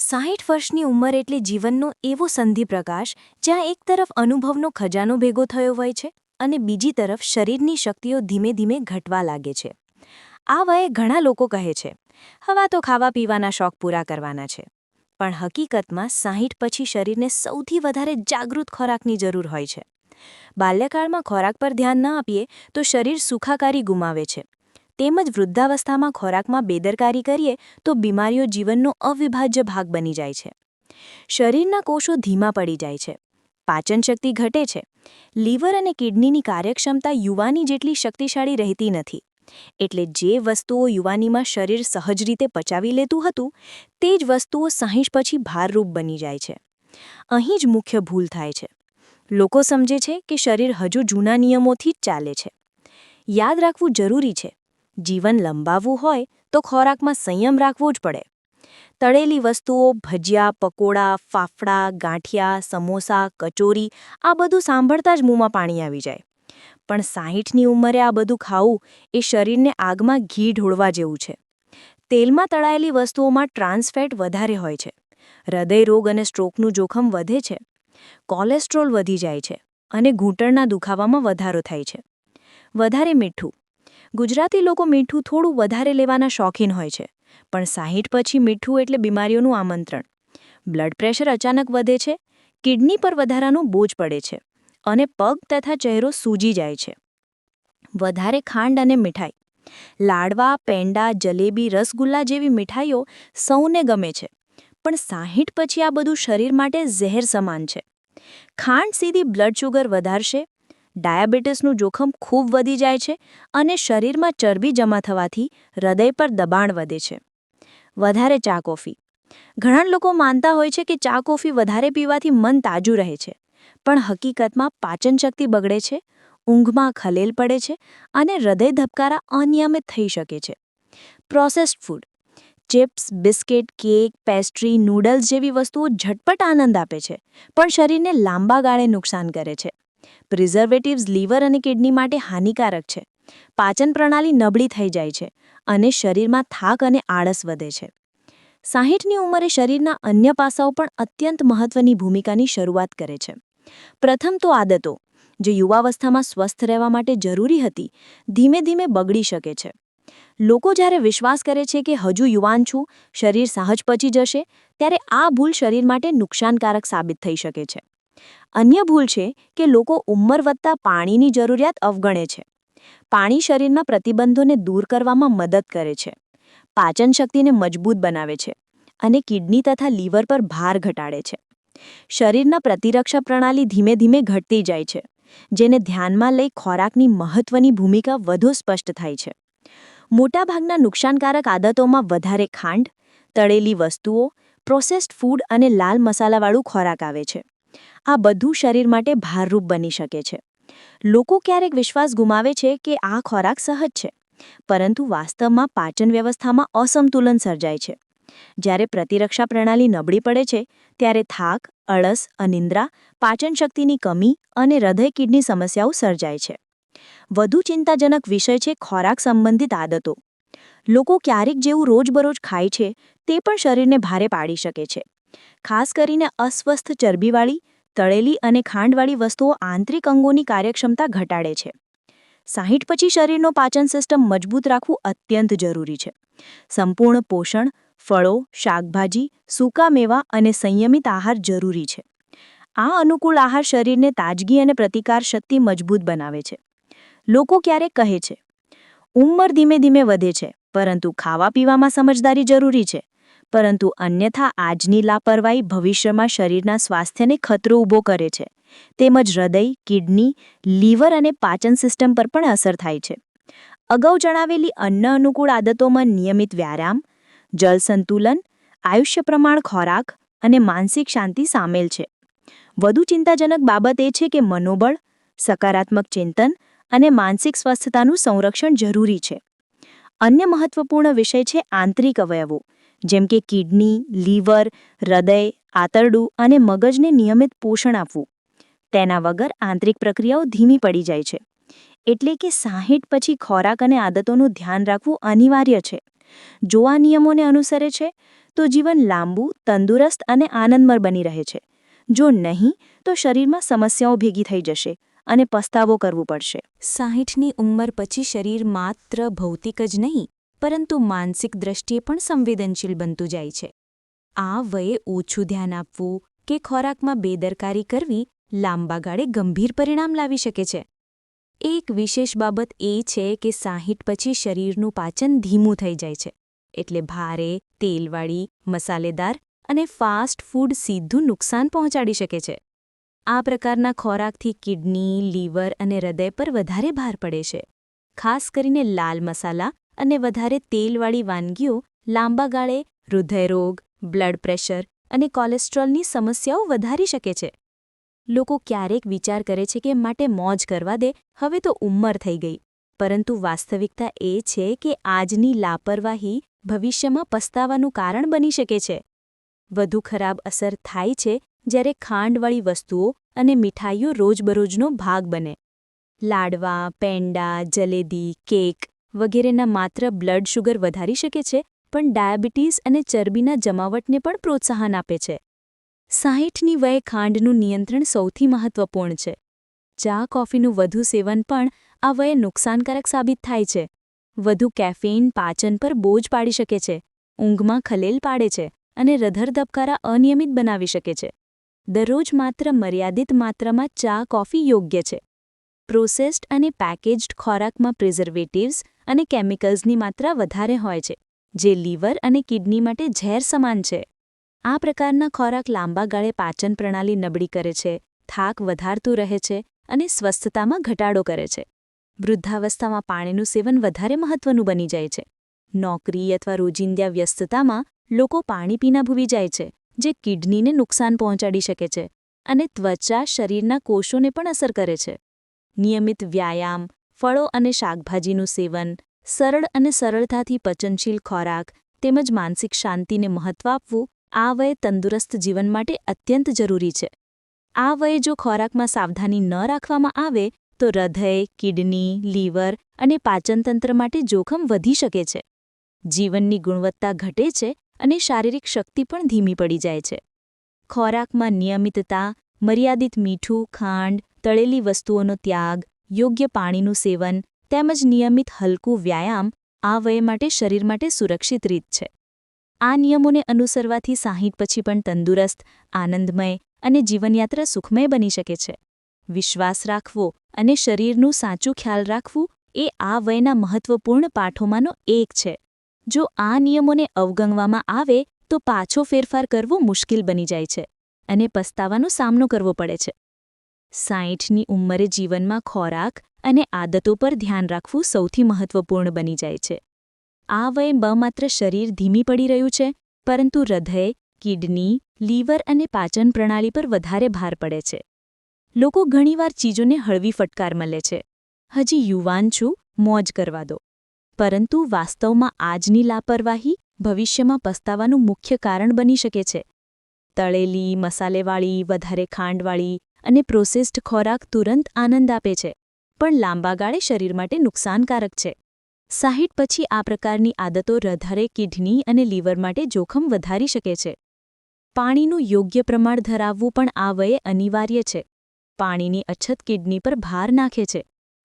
સાહીઠ વર્ષની ઉંમર એટલે જીવનનો એવો સંધિપ્રકાશ જ્યાં એક તરફ અનુભવનો ખજાનો ભેગો થયો હોય છે અને બીજી તરફ શરીરની શક્તિઓ ધીમે ધીમે ઘટવા લાગે છે. આ વયે ઘણા લોકો કહે છે, હવા તો ખાવા પીવાના શોખ પૂરા કરવાના છે, પણ હકીકતમાં સાહીઠ પછી શરીરને સૌથી વધારે જાગૃત ખોરાકની જરૂર હોય છે. બાલ્યકાળમાં ખોરાક પર ધ્યાન ન આપીએ તો શરીર સુખાકારી ગુમાવે છે. તેમજ વૃદ્ધાવસ્થામાં ખોરાકમાં બેદરકારી કરીએ તો બીમારીઓ જીવનનો અવિભાજ્ય ભાગ બની જાય છે. શરીરના કોષો ધીમા પડી જાય છે. પાચનશક્તિ ઘટે છે. લીવર અને કિડનીની કાર્યક્ષમતા યુવાની જેટલી શક્તિશાળી રહેતી નથી. એટલે જે વસ્તુઓ યુવાનીમાં શરીર સહજ રીતે પચાવી લેતું હતું, તે જ વસ્તુઓ સાહીઠ પછી ભારરૂપ બની જાય છે. અહીં જ મુખ્ય ભૂલ થાય છે. લોકો સમજે છે કે શરીર હજુ જૂના નિયમોથી જ ચાલે છે. યાદ રાખવું જરૂરી છે. જીવન લંબાવવું હોય તો ખોરાકમાં સંયમ રાખવો જ પડે. તળેલી વસ્તુઓ, ભજીયા, પકોડા, ફાફડા, ગાંઠિયા, સમોસા, કચોરી, આ બધું સાંભળતા જ મોંમાં પાણી આવી જાય. પણ સાહીઠની ઉંમરે આ બધું ખાવું એ શરીરને આગમાં ઘી ઢોળવા જેવું છે. તેલમાં તળાયેલી વસ્તુઓમાં ટ્રાન્સફેટ વધારે હોય છે. હૃદય રોગ અને સ્ટ્રોકનું જોખમ વધે છે. કોલેસ્ટ્રોલ વધી જાય છે અને ઘૂંટણના દુખાવામાં વધારો થાય છે. વધારે મીઠું ગુજરાતી લોકો મીઠું થોડું વધારે લેવાના શોખીન હોય છે, પણ સાહીઠ પછી મીઠું એટલે બીમારીઓનું આમંત્રણ. બ્લડ પ્રેશર અચાનક વધે છે, કિડની પર વધારાનો બોજ પડે છે, અને પગ તથા ચહેરો સૂજી જાય છે. વધારે ખાંડ અને મીઠાઈ. લાડવા, પેંડા, જલેબી, રસગુલ્લા જેવી મીઠાઈઓ સૌને ગમે છે, પણ સાહીઠ પછી આ બધું શરીર માટે ઝેર સમાન છે. ખાંડ સીધી બ્લડ શુગર વધારશે ડાયાબિટીસનું જોખમ ખૂબ વધી જાય છે અને શરીરમાં ચરબી જમા થવાથી હૃદય પર દબાણ વધે છે. વધારે ચા કોફી. ઘણા લોકો માનતા હોય છે કે ચા કોફી વધારે પીવાથી મન તાજું રહે છે, પણ હકીકતમાં પાચનશક્તિ બગડે છે, ઊંઘમાં ખલેલ પડે છે અને હૃદય ધબકારા અનિયમિત થઈ શકે છે. Processed food. Chips, biscuit, cake, pastry, noodles જેવી વસ્તુઓ ઝટપટ આનંદ આપે છે, પણ શરીરને લાંબા ગાળે નુકસાન કરે છે. પ્રિઝર્વેટિવ્સ લીવર અને કિડની માટે હાનિકારક છે. પાચન પ્રણાલી નબળી થઈ જાય છે અને શરીરમાં થાક અને આળસ વધે છે. સાહીઠની ઉંમરે શરીરના અન્ય પાસાઓ પણ અત્યંત મહત્વની ભૂમિકાની શરૂઆત કરે છે. પ્રથમ તો આદતો, જે યુવાવસ્થામાં સ્વસ્થ રહેવા માટે જરૂરી હતી, ધીમે ધીમે બગડી શકે છે. લોકો જ્યારે વિશ્વાસ કરે છે કે હજુ યુવાન છું, શરીર સહજ પચી જશે, ત્યારે આ ભૂલ શરીર માટે નુકસાનકારક સાબિત થઈ શકે છે. અન્ય ભૂલ છે કે લોકો ઉંમર વધતા પાણીની જરૂરિયાત અવગણે છે. પાણી શરીરના પ્રતિબંધોને દૂર કરવામાં મદદ કરે છે. પાચન શક્તિને મજબૂત બનાવે છે અને કિડની તથા લીવર પર ભાર ઘટાડે છે. શરીરના પ્રતિરક્ષા પ્રણાલી ધીમે ધીમે ઘટતી જાય છે, જેને ધ્યાનમાં લઈ ખોરાકની મહત્વની ભૂમિકા વધુ સ્પષ્ટ થાય છે. મોટાભાગના નુકસાનકારક આદતોમાં વધારે ખાંડ, તળેલી વસ્તુઓ પ્રોસેસ્ડ ફૂડ અને લાલ મસાલાવાળું ખોરાક આવે છે. આ બધું શરીર માટે ભારરૂપ બની શકે છે. લોકો ક્યારેક વિશ્વાસ ગુમાવે છે કે આ ખોરાક સહજ છે, પરંતુ વાસ્તવમાં પાચન વ્યવસ્થામાં અસંતુલન સર્જાય છે. જ્યારે પ્રતિરક્ષા પ્રણાલી નબળી પડે છે, ત્યારે થાક, અળસ, અનિંદ્રા, પાચન શક્તિની કમી અને હૃદય કિડની સમસ્યાઓ સર્જાય છે. વધુ ચિંતાજનક વિષય છે ખોરાક સંબંધિત આદતો. લોકો ક્યારેક જેવું રોજબરોજ ખાય છે, તે પણ શરીરને ભારે પાડી શકે છે. ખાસ કરીને અસ્વસ્થ ચરબીવાળી, તળેલી અને ખાંડવાળી વસ્તુઓ આંતરિક અંગોની કાર્યક્ષમતા ઘટાડે છે. સાહીઠ પછી શરીરનો પાચન સિસ્ટમ મજબૂત રાખવું અત્યંત જરૂરી છે. સંપૂર્ણ પોષણ, ફળો, શાકભાજી, સૂકા મેવા અને સંયમિત આહાર જરૂરી છે. આ અનુકૂળ આહાર શરીરને તાજગી અને પ્રતિકાર શક્તિ મજબૂત બનાવે છે. લોકો ક્યારેક કહે છે, ઉંમર ધીમે ધીમે વધે છે, પરંતુ ખાવા પીવામાં સમજદારી જરૂરી છે. પરંતુ અન્યથા આજની લાપરવાહી ભવિષ્યમાં શરીરના સ્વાસ્થ્યને ખતરો ઊભો કરે છે. તેમજ હૃદય, કિડની, લીવર અને પાચન સિસ્ટમ પર પણ અસર થાય છે. અગાઉ જણાવેલી અન્ન અનુકૂળ આદતોમાં નિયમિત વ્યાયામ, જલ સંતુલન, આયુષ્ય પ્રમાણ ખોરાક અને માનસિક શાંતિ સામેલ છે. વધુ ચિંતાજનક બાબત એ છે કે મનોબળ, સકારાત્મક ચિંતન અને માનસિક સ્વસ્થતાનું સંરક્ષણ જરૂરી છે. અન્ય મહત્વપૂર્ણ વિષય છે આંતરિક અવયવો. જેમ કે કિડની, લીવર, હૃદય, આંતરડું અને મગજને નિયમિત પોષણ આપવું. તેના વગર આંતરિક પ્રક્રિયાઓ ધીમી પડી જાય છે. એટલે કે સાહીઠ પછી ખોરાક અને આદતોનું ધ્યાન રાખવું અનિવાર્ય છે. જો આ નિયમોને અનુસરે છે, તો જીવન લાંબુ, તંદુરસ્ત અને આનંદમય બની રહે છે. જો નહીં, તો શરીરમાં સમસ્યાઓ ભેગી થઈ જશે અને પસ્તાવો કરવો પડશે. સાહીઠની ઉંમર પછી શરીર માત્ર ભૌતિક જ નહીં પરંતુ માનસિક દ્રષ્ટિએ પણ સંવેદનશીલ બનતું જાય છે. આ વયે ઓછું ધ્યાન આપવું કે ખોરાકમાં બેદરકારી કરવી લાંબા ગાળે ગંભીર પરિણામ લાવી શકે છે. એક વિશેષ બાબત એ છે કે સાહીઠ પછી શરીરનું પાચન ધીમું થઈ જાય છે, એટલે ભારે, તેલવાળી, મસાલેદાર અને ફાસ્ટ ફૂડ સીધું નુકસાન પહોંચાડી શકે છે. આ પ્રકારના ખોરાકથી કિડની, લીવર અને હૃદય પર વધારે ભાર પડે છે, ખાસ કરીને લાલ મસાલા અને વધારે તેલવાળી વાનગીઓ, લાંબા ગાળે, હૃદયરોગ, બ્લડ પ્રેશર અને કોલેસ્ટ્રોલની સમસ્યાઓ વધારી શકે છે. લોકો ક્યારેક વિચાર કરે છે કે માટે મોજ કરવા દે, હવે તો ઉંમર થઈ ગઈ. પરંતુ વાસ્તવિકતા એ છે કે આજની લાપરવાહી ભવિષ્યમાં પસ્તાવાનું કારણ બની શકે છે. વધુ ખરાબ અસર થાય છે જ્યારે ખાંડવાળી વસ્તુઓ અને મીઠાઈઓ રોજબરોજનો ભાગ બને. લાડવા, પેંડા, જલેબી, કેક વગેરેના માત્ર બ્લડ શુગર વધારી શકે છે, પણ ડાયાબિટીસ અને ચરબીના જમાવટને પણ પ્રોત્સાહન આપે છે. સાહીઠની વયે ખાંડનું નિયંત્રણ સૌથી મહત્વપૂર્ણ છે. ચા, કોફીનું વધુ સેવન પણ આ વયે નુકસાનકારક સાબિત થાય છે. વધુ કેફેઇન, પાચન પર બોજ પાડી શકે છે. ઊંઘમાં ખલેલ પાડે છે અને હૃદર ધબકારા અનિયમિત બનાવી શકે છે. દરરોજ માત્ર મર્યાદિત માત્રામાં ચા, કોફી યોગ્ય છે. પ્રોસેસ્ડ અને પેકેજ્ડ ખોરાકમાં પ્રિઝર્વેટિવ્સ અને કેમિકલ્સની માત્રા વધારે હોય છે, જે લીવર અને કિડની માટે ઝેર સમાન છે. આ પ્રકારના ખોરાક લાંબા ગાળે પાચન પ્રણાલી નબળી કરે છે, થાક વધારતું રહે છે અને સ્વસ્થતામાં ઘટાડો કરે છે. વૃદ્ધાવસ્થામાં પાણીનું સેવન વધારે મહત્વનું બની જાય છે. નોકરી અથવા રોજિંદા વ્યસ્તતામાં લોકો પાણી પીના ભૂવી જાય છે, જે કિડનીને નુકસાન પહોંચાડી શકે છે અને ત્વચા શરીરના કોષોને પણ અસર કરે છે. નિયમિત વ્યાયામ, ફળો અને શાકભાજીનું સેવન, સરળ અને સરળતાથી પચનશીલ ખોરાક તેમજ માનસિક શાંતિને મહત્વ આપવું આ વયે તંદુરસ્ત જીવન માટે અત્યંત જરૂરી છે. આ વયે જો ખોરાકમાં સાવધાની ન રાખવામાં આવે, તો હૃદય, કિડની, લીવર અને પાચનતંત્ર માટે જોખમ વધી શકે છે. જીવનની ગુણવત્તા ઘટે છે અને શારીરિક શક્તિ પણ ધીમી પડી જાય છે. ખોરાકમાં નિયમિતતા, મર્યાદિત મીઠું, ખાંડ તળેલી વસ્તુઓનો ત્યાગ, યોગ્ય પાણીનું સેવન, તેમજ નિયમિત હલકું વ્યાયામ, આ વય માટે શરીર માટે સુરક્ષિત રીત છે. આ નિયમોને અનુસરવાથી સાહીઠ પછી પણ તંદુરસ્ત, આનંદમય અને જીવનયાત્રા સુખમય બની શકે છે. વિશ્વાસ રાખવો અને શરીરનું સાચું ખ્યાલ રાખવું એ આ વયના મહત્વપૂર્ણ પાઠોમાંનો એક છે. જો આ નિયમોને અવગણવામાં આવે, તો પાછો ફેરફાર કરવો મુશ્કેલ બની જાય છે અને પસ્તાવાનો સામનો કરવો પડે છે. સાહીઠની ઉંમરે જીવનમાં ખોરાક અને આદતો પર ધ્યાન રાખવું સૌથી મહત્વપૂર્ણ બની જાય છે. આ વયે બ માત્ર શરીર ધીમી પડી રહ્યું છે, પરંતુ હૃદય, કિડની, લીવર અને પાચન પ્રણાલી પર વધારે ભાર પડે છે. લોકો ઘણીવાર ચીજોને હળવી ફટકાર મળે છે. હજી યુવાન છું, મોજ કરવા દો. પરંતુ વાસ્તવમાં આજની લાપરવાહી ભવિષ્યમાં પસ્તાવાનું મુખ્ય કારણ બની શકે છે. તળેલી, મસાલેવાળી, વધારે ખાંડવાળી અને પ્રોસેસ્ડ ખોરાક તુરંત આનંદ આપે છે, પણ લાંબા ગાળે શરીર માટે નુકસાનકારક છે. સાહીઠ પછી આ પ્રકારની આદતો હૃદય કિડની અને લીવર માટે જોખમ વધારી શકે છે. પાણીનું યોગ્ય પ્રમાણ ધરાવવું પણ આ વયે અનિવાર્ય છે. પાણીની અછત કિડની પર ભાર નાખે છે.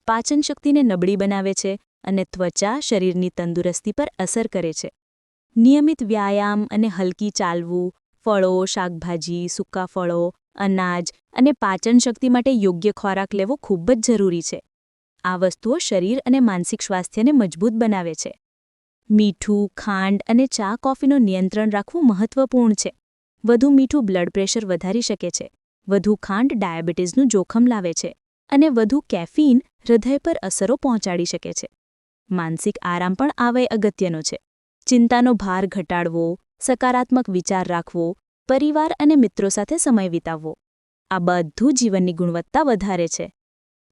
પાચનશક્તિને નબળી બનાવે છે અને ત્વચા શરીરની તંદુરસ્તી પર અસર કરે છે. નિયમિત વ્યાયામ અને હલકી ચાલવું, ફળો, શાકભાજી, સૂકા ફળો અનાજ અને પાચનશક્તિ માટે યોગ્ય ખોરાક લેવો ખૂબ જ જરૂરી છે. આ વસ્તુઓ શરીર અને માનસિક સ્વાસ્થ્યને મજબૂત બનાવે છે. મીઠું, ખાંડ અને ચા કોફીનું નિયંત્રણ રાખવું મહત્વપૂર્ણ છે. વધુ મીઠું બ્લડ પ્રેશર વધારી શકે છે. વધુ ખાંડ ડાયાબિટીસનું જોખમ લાવે છે અને વધુ કેફીન હૃદય પર અસરો પહોંચાડી શકે છે. માનસિક આરામ પણ આવે અગત્યનો છે. ચિંતાનો ભાર ઘટાડવો, સકારાત્મક વિચાર રાખવો પરિવાર અને મિત્રો સાથે સમય વિતાવવો. આ બધું જીવનની ગુણવત્તા વધારે છે.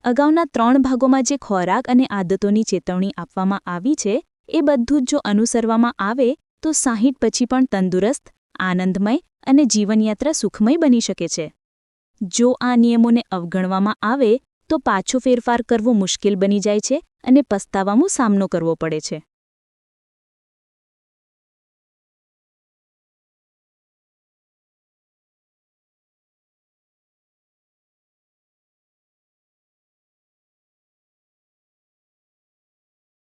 અગાઉના ત્રણ ભાગોમાં જે ખોરાક અને આદતોની ચેતવણી આપવામાં આવી છે, એ બધું જ જો અનુસરવામાં આવે, તો સાહીઠ પછી પણ તંદુરસ્ત, આનંદમય અને જીવનયાત્રા સુખમય બની શકે છે. જો આ નિયમોને અવગણવામાં આવે, તો પાછો ફેરફાર કરવો મુશ્કેલ બની જાય છે અને પસ્તાવાનું સામનો કરવો પડે છે.